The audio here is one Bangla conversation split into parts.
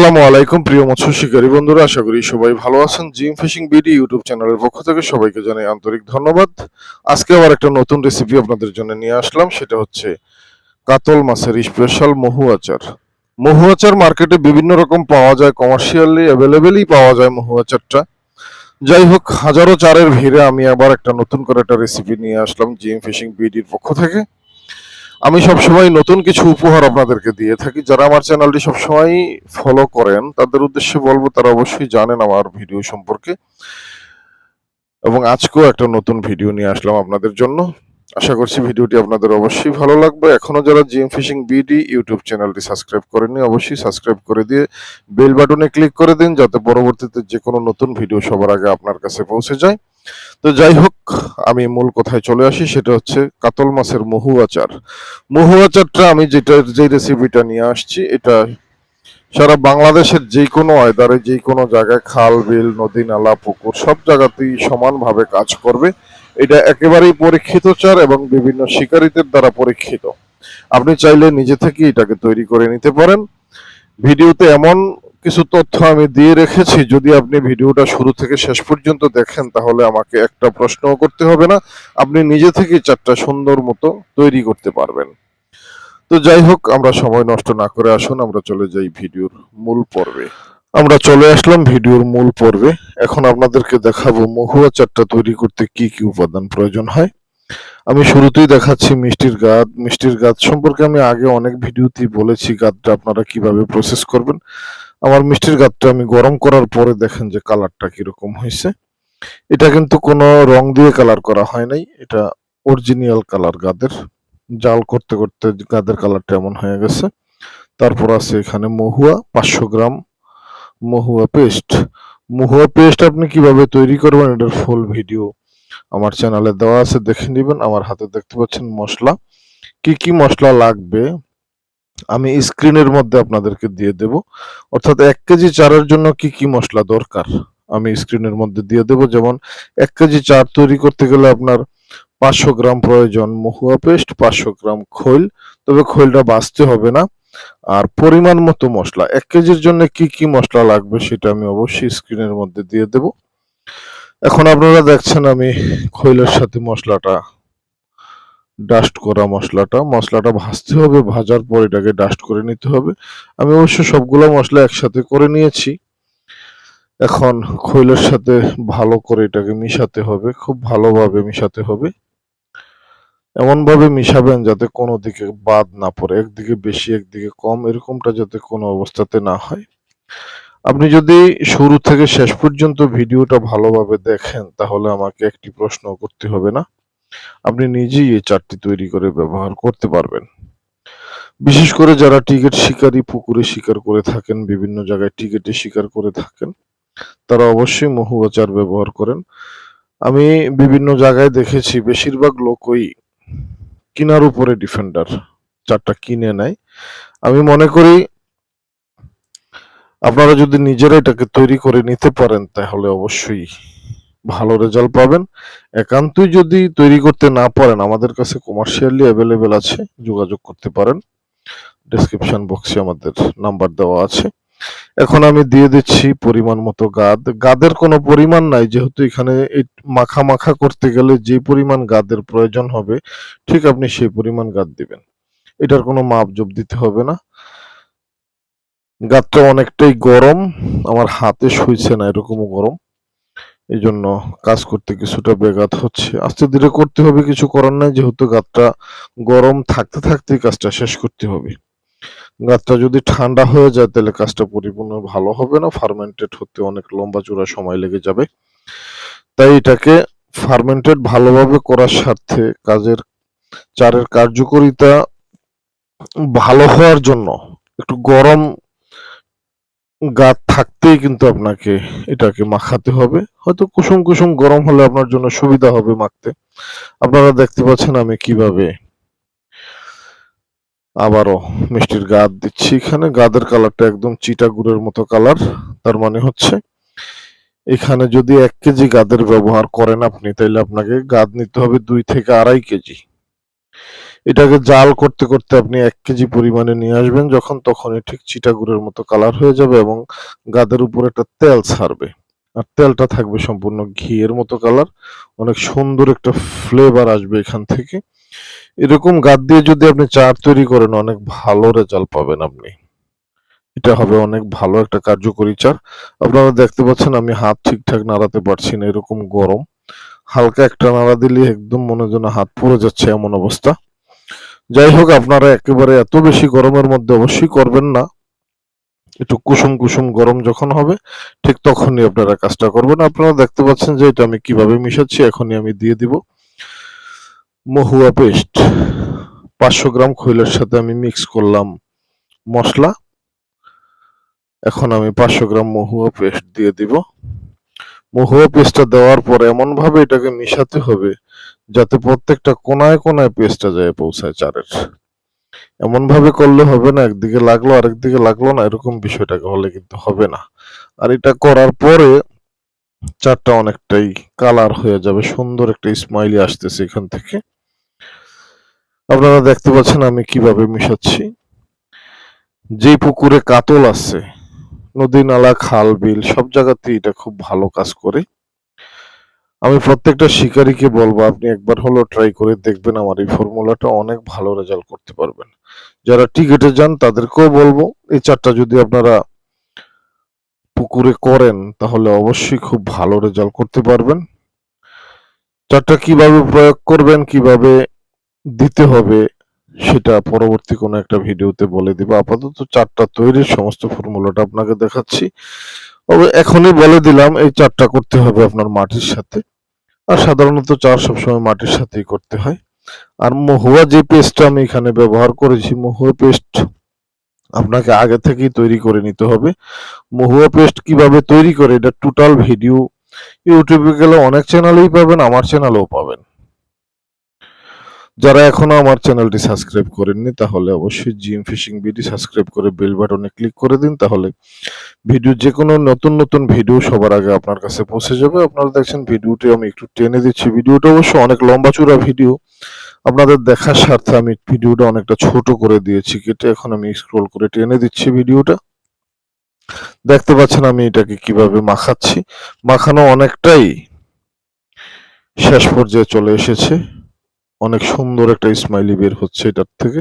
আসসালামু আলাইকুম, প্রিয় মৎস্য শিকারী বন্ধুরা, আশা করি সবাই ভালো আছেন। জিম ফিশিং বিডি ইউটিউব চ্যানেলের পক্ষ থেকে সবাইকে জানাই আন্তরিক ধন্যবাদ। আজকে আবার একটা নতুন রেসিপি আপনাদের জন্য নিয়ে আসলাম, সেটা হচ্ছে কাতল মাছের স্পেশাল মহু আচার। মহু আচার মার্কেটে বিভিন্ন রকম পাওয়া যায় কমার্শিয়ালি অ্যাভেলেবেলই পাওয়া যায় মহু আচারটা। যাই হোক, হাজারো চারের ভিড়ে আমি আবার একটা নতুন করে একটা রেসিপি নিয়ে আসলাম জিম ফিশিং বিডির পক্ষ থেকে। আমি সবসময় নতুন কিছু উপহার আপনাদেরকে দিয়ে থাকি। যারা আমার চ্যানেলটি সবসময় ফলো করেন, তাদের উদ্দেশ্যে বলব, তারা অবশ্যই জানেন আমার ভিডিও সম্পর্কে। এবং আজকেও একটা নতুন ভিডিও নিয়ে আসলাম আপনাদের জন্য। আশা করছি ভিডিওটি আপনাদের অবশ্যই ভালো লাগবে। এখনও যারা জিএম ফিশিং বিডি ইউটিউব চ্যানেলটি সাবস্ক্রাইব করেননি, অবশ্যই সাবস্ক্রাইব করে দিয়ে বেল বাটনে ক্লিক করে দিন যাতে পরবর্তীতে যে কোনো নতুন ভিডিও সবার আগে আপনার কাছে পৌঁছে যায়। তো যাই হোক, আমি মূল কথায় চলে আসি, সেটা হচ্ছে কাতল মাছের মহু আচার। মহু আচারটা আমি যেটা যে রেসিপিটা নিয়ে আসছি, এটা সারা বাংলাদেশের যে কোনো ওয়েদারে যে কোনো জায়গায় খাল, বিল, নদী, নালা, পুকুর সব জায়গাতেই সমানভাবে কাজ করবে। এটা একেবারেই পরীক্ষিত চার এবং বিভিন্ন শিকারীদের দ্বারা পরীক্ষিত। আপনি চাইলে নিজে থেকে এটাকে তৈরি করে নিতে পারেন। ভিডিওতে এমন কিছু তথ্য আমি দিয়ে রেখেছি, যদি আপনি ভিডিওটা শুরু থেকে শেষ পর্যন্ত দেখেন, তাহলে আমাকে একটা প্রশ্নও করতে হবে না। আপনি নিজে থেকে চারটা সুন্দর মতো তৈরি করতে পারবেন। তো যাই হোক, আমরা সময় নষ্ট না করে আসুন, আমরা চলে যাই ভিডিওর মূল পর্বে। আমরা চলে আসলাম ভিডিওর মূল পর্বে। এখন আপনাদেরকে দেখাবো মহুয়া চারটা তৈরি করতে কি কি উপাদান প্রয়োজন হয়। আমি শুরুতেই দেখাচ্ছি মিষ্টির গাদ। মিষ্টির গাদ সম্পর্কে আমি আগে অনেক ভিডিওতেই বলেছি গাদটা আপনারা কীভাবে প্রসেস করবেন। আমার মিষ্টির গাদটা আমি গরম করার পরে দেখেন যে কালারটা কীরকম হয়েছে। এটা কিন্তু কোনো রং দিয়ে কালার করা হয় নাই। এটা অরিজিনাল কালার গাদের। জাল করতে করতে গাদের কালারটা এমন হয়ে গেছে। তারপর আছে এখানে মহুয়া পাঁচশো গ্রাম। মহুয়া পেস্ট মহুয়া পেস্ট আপনি কীভাবে তৈরি করবেন? এটার ফুল ভিডিও আমার চ্যানেলে দেওয়া আছে, দেখে নেবেন। আমার হাতে দেখতে পাচ্ছেন মশলা। কি কি মশলা লাগবে? আমি স্ক্রিনের মধ্যে আপনাদেরকে দিয়ে দেব। অর্থাৎ এক কেজি চারের জন্য কি কি মশলা দরকার? আমি স্ক্রিনের মধ্যে দিয়ে দেব। যেমন, এক কেজি চার তৈরি করতে গেলে আপনার পাঁচশো গ্রাম প্রয়োজন। মহুয়া পেস্ট পাঁচশো গ্রাম খৈল। তবে খৈলটা বাঁচতে হবে না। আর পরিমাণ মতো মশলা। এক কেজির জন্য কি কি মশলা লাগবে সেটা আমি অবশ্যই স্ক্রিনের মধ্যে দিয়ে দেব। এখন আপনারা দেখছেন আমি খৈলের সাথে মশলাটা ডাস্ট করা মশলাটা। মশলাটা ভাজতে হবে, ভাজার পর এটাকে ডাস্ট করে নিতে হবে। আমি অবশ্য সবগুলো মশলা একসাথে করে নিয়েছি। এখন খৈলের সাথে ভালো করে এটাকে মিশাতে হবে, খুব ভালোভাবে মিশাতে হবে। এমন ভাবে মিশাবেন যাতে কোনো দিকে বাদ না পড়ে, একদিকে বেশি, একদিকে কম, এরকমটা যাতে কোনো অবস্থাতে না হয়। আপনি যদি শুরু থেকে শেষ পর্যন্ত ভিডিওটা ভালোভাবে দেখেন, তাহলে আমাকে একটি প্রশ্ন করতে হবে না। আপনি নিজেই এই চারটি তৈরি করে ব্যবহার করতে পারবেন। বিশেষ করে যারা টিকিট শিকারী, পুকুরে শিকার করে থাকেন, বিভিন্ন জায়গায় টিকিটে শিকার করে থাকেন, তারা অবশ্যই মহু আচার ব্যবহার করেন। আমি বিভিন্ন জায়গায় দেখেছি, বেশিরভাগ লোকই কিনার উপরে ডিফেন্ডার চারটা কিনে নেয়। আমি মনে করি আপনারা যদি নিজেরা এটাকে তৈরি করে নিতে পারেন, তাহলে অবশ্যই ভালো রেজাল্ট পাবেন। একান্তই যদি তৈরি করতে না পারেন, আমাদের কাছে কমার্শিয়ালি অ্যাভেলেবেল আছে, যোগাযোগ করতে পারেন। ডেসক্রিপশন বক্সে আমাদের নাম্বার দেওয়া আছে। এখন আমি দিয়ে দিচ্ছি পরিমাণ মতো গাদ। গাদের কোনো পরিমাণ নাই, যেহেতু এখানে মাখা মাখা করতে গেলে যে পরিমাণ গাদের প্রয়োজন হবে, ঠিক আপনি সেই পরিমাণ গাদ দিবেন। এটার কোনো মাপ জোপ দিতে হবে না। গাদটা অনেকটাই গরম, আমার হাতে শুইছে না এরকমও গরম। এই জন্য কাজ করতে কিছুটা বেগাত হচ্ছে। আস্তে ধীরে করতে হবে, কিছু করার নাই, যেহেতু গাদটা গরম থাকতে থাকতেই কাজটা শেষ করতে হবে। গাছটা যদি ঠান্ডা হয়ে যায়, তাহলে কাজটা পরিপূর্ণ ভালো হবে না। ফার্মেন্টেড হতে অনেক লম্বা চূড়া সময় লেগে যাবে। তাই এটাকে ফার্মেন্টেড ভালোভাবে করার স্বার্থে কাজের, চারের কার্যকারিতা ভালো হওয়ার জন্য একটু গরম গাছ থাকতেই কিন্তু আপনাকে এটাকে মাখাতে হবে। হয়তো কুসুম কুসুম গরম হলে আপনার জন্য সুবিধা হবে মাখতে। আপনারা দেখতে পাচ্ছেন আমি কীভাবে আবারও মিষ্টির গাদ দিচ্ছি এখানে। গাদের কালারটা একদম চিটা গুড়ের মতো কালার, তার মানে হচ্ছে এখানে যদি এক কেজি গাদের ব্যবহার করেন আপনি তাহলে আপনাকে গাদ নিতে হবে দুই থেকে আড়াই কেজি। এটাকে জাল করতে করতে আপনি এক কেজি পরিমাণে নিয়ে আসবেন, যখন তখনই ঠিক চিটা চিটাগুড়ের মতো কালার হয়ে যাবে এবং গাদের উপর একটা তেল ছাড়বে। আর তেলটা থাকবে সম্পূর্ণ ঘিয়ের মতো কালার। অনেক সুন্দর একটা ফ্লেভার আসবে এখান থেকে। এরকম গাদ দিয়ে যদি আপনি চার তৈরি করেন, অনেক ভালো রেজাল্ট পাবেন আপনি। এটা হবে অনেক ভালো একটা কার্যকরী চার। আপনারা দেখতে পাচ্ছেন আমি হাত ঠিকঠাক নাড়াতে পারছি না, এরকম গরম। হালকা একটা নাড়া দিলে একদম মনে যেন হাত পুড়ে যাচ্ছে এমন অবস্থা। যাই হোক, আপনারা একেবারে এত বেশি গরমের মধ্যে অবশ্যই করবেন না। একটু কুসুম কুসুম গরম যখন হবে, ঠিক তখনই আপনারা কাজটা করবেন। আপনারা দেখতে পাচ্ছেন যে এটা আমি কীভাবে মিশাচ্ছি, এখনই আমি দিয়ে দিব। মহুয়া পেস্ট পাঁচশো গ্রাম খৈলের সাথে আমি মিক্স করলাম মশলা। এখন আমি পাঁচশো গ্রাম মহুয়া পেস্ট দিয়ে দিব। মহুয়া পেস্টটা দেওয়ার পর এমন ভাবে এটাকে মিশাতে হবে যাতে প্রত্যেকটা কোনায় কোনায় পেস্টটা যায় পৌঁছায় চারের। এমন ভাবে করলে হবে না, একদিকে লাগল, আরেকদিকে লাগল না, এরকম বিষয়টাকে হলে কিন্তু হবে না। আর এটা করার পরে চারটা অনেকটাই কালার হয়ে যাবে, সুন্দর একটা স্মাইলি আসতেছে এখান থেকে। আপনারা দেখতে পাচ্ছেন আমি কীভাবে মিশাচ্ছি। যে পুকুরে কাতল আছে, নদী নালা, খাল, বিল, সব জায়গাতেই এটা খুব ভালো কাজ করে। আমি প্রত্যেকটা শিকারীকে বলব, আপনি একবার হলো ট্রাই করে দেখবেন আমার এই ফর্মুলাটা অনেক ভালো রেজাল্ট করতে পারবেন। যারা টিকেটে যান, তাদেরকেও বলব, এই চারটা যদি আপনারা পুকুরে করেন, তাহলে অবশ্যই খুব ভালো রেজাল্ট করতে পারবেন। চারটা কীভাবে প্রয়োগ করবেন, কীভাবে দিতে হবে, সেটা পরবর্তী কোনো একটা ভিডিওতে বলে দিব। আপাতত চারটা তৈরির সমস্ত ফর্মুলাটা আপনাকে দেখাচ্ছি। তবে এখনই বলে দিলাম, এই চারটা করতে হবে আপনার মাটির সাথে। আর সাধারণত চার সবসময় মাটির সাথেই করতে হয়। আর মহুয়া যে পেস্টটা আমি এখানে ব্যবহার করেছি, মহুয়া পেস্ট আপনাকে আগে থেকেই তৈরি করে নিতে হবে। মহুয়া পেস্ট কীভাবে তৈরি করে, এটা টোটাল ভিডিও ইউটিউবে গেলে অনেক চ্যানেলেই পাবেন, আমার চ্যানেলেও পাবেন। যারা এখনও আমার চ্যানেলটি সাবস্ক্রাইব করেননি, তাহলে অবশ্যই জিম ফিশিং বিডি সাবস্ক্রাইব করে বেল বাটনে ক্লিক করে দিন, তাহলে ভিডিও যে কোনো নতুন নতুন ভিডিও সবার আগে আপনার কাছে পৌঁছে যাবে। আপনারা দেখছেন ভিডিওটি, আমি একটু টেনে দিচ্ছি। ভিডিওটা অবশ্য অনেক লম্বা চূড়া ভিডিও। আপনাদের দেখার স্বার্থে আমি ভিডিওটা অনেকটা ছোট করে দিয়েছি, কেটে এখন আমি স্ক্রল করে টেনে দিচ্ছি ভিডিওটা। দেখতে পাচ্ছেন আমি এটাকে কীভাবে মাখাচ্ছি। মাখানো অনেকটাই শেষ পর্যায়ে চলে এসেছে। অনেক সুন্দর একটা স্মাইলি বের হচ্ছে এটার থেকে।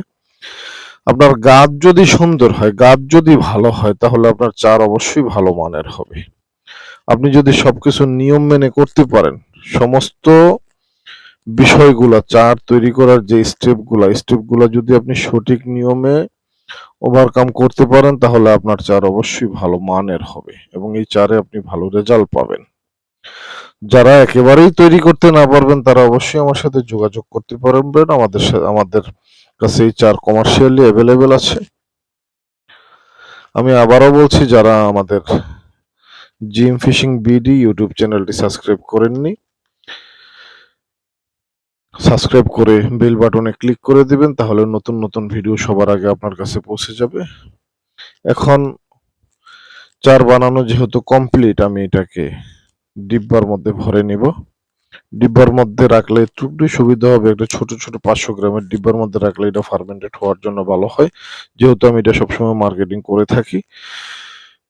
আপনার গাছ যদি সুন্দর হয়, গাছ যদি ভালো হয়, তাহলে আপনার চার অবশ্যই ভালো মানের হবে। আপনি যদি সবকিছু নিয়ম মেনে করতে পারেন, সমস্ত বিষয়গুলা, চার তৈরি করার যে স্টেপগুলা স্টেপগুলা যদি আপনি সঠিক নিয়মে ওভারকাম করতে পারেন, তাহলে আপনার চার অবশ্যই ভালো মানের হবে এবং এই চারে আপনি ভালো রেজাল্ট পাবেন। যারা একেবারেই তৈরি করতে না পারবেন, তারা অবশ্যই আমার সাথে যোগাযোগ করতে পারবেন। আমাদের আমাদের কাছে এই চার কমার্শিয়ালি অ্যাভেলেবেল আছে। আমি আবারও বলছি, যারা আমাদের জিম ফিশিং বিডি ইউটিউব চ্যানেলটি সাবস্ক্রাইব করেননি, সাবস্ক্রাইব করে বেল বাটনে ক্লিক করে দিবেন, তাহলে নতুন নতুন ভিডিও সবার আগে আপনার কাছে পৌঁছে যাবে। এখন চার বানানো যেহেতু কমপ্লিট আমি এটাকে ডিব্বার মধ্যে ভরে নিব। ডিব্বার মধ্যে রাখলে একটু সুবিধা হবে, একটা ছোট ছোট পাঁচশো গ্রামের ডিব্বার মধ্যে রাখলে এটা ফার্মেন্টেড হওয়ার জন্য ভালো হয়। যেহেতু আমি এটা সবসময় মার্কেটিং করে থাকি।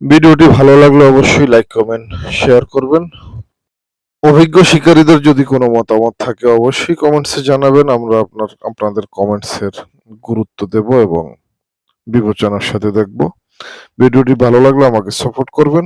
ভিডিওটি ভালো লাগলে অবশ্যই লাইক কমেন্ট শেয়ার করবেন। অভিজ্ঞ শিকারীদের যদি কোনো মতামত থাকে অবশ্যই কমেন্টসে জানাবেন। আমরা আপনার, আপনাদের কমেন্টসের গুরুত্ব দেব এবং বিবেচনার সাথে দেখব। ভিডিওটি ভালো লাগলে আমাকে সাপোর্ট করবেন।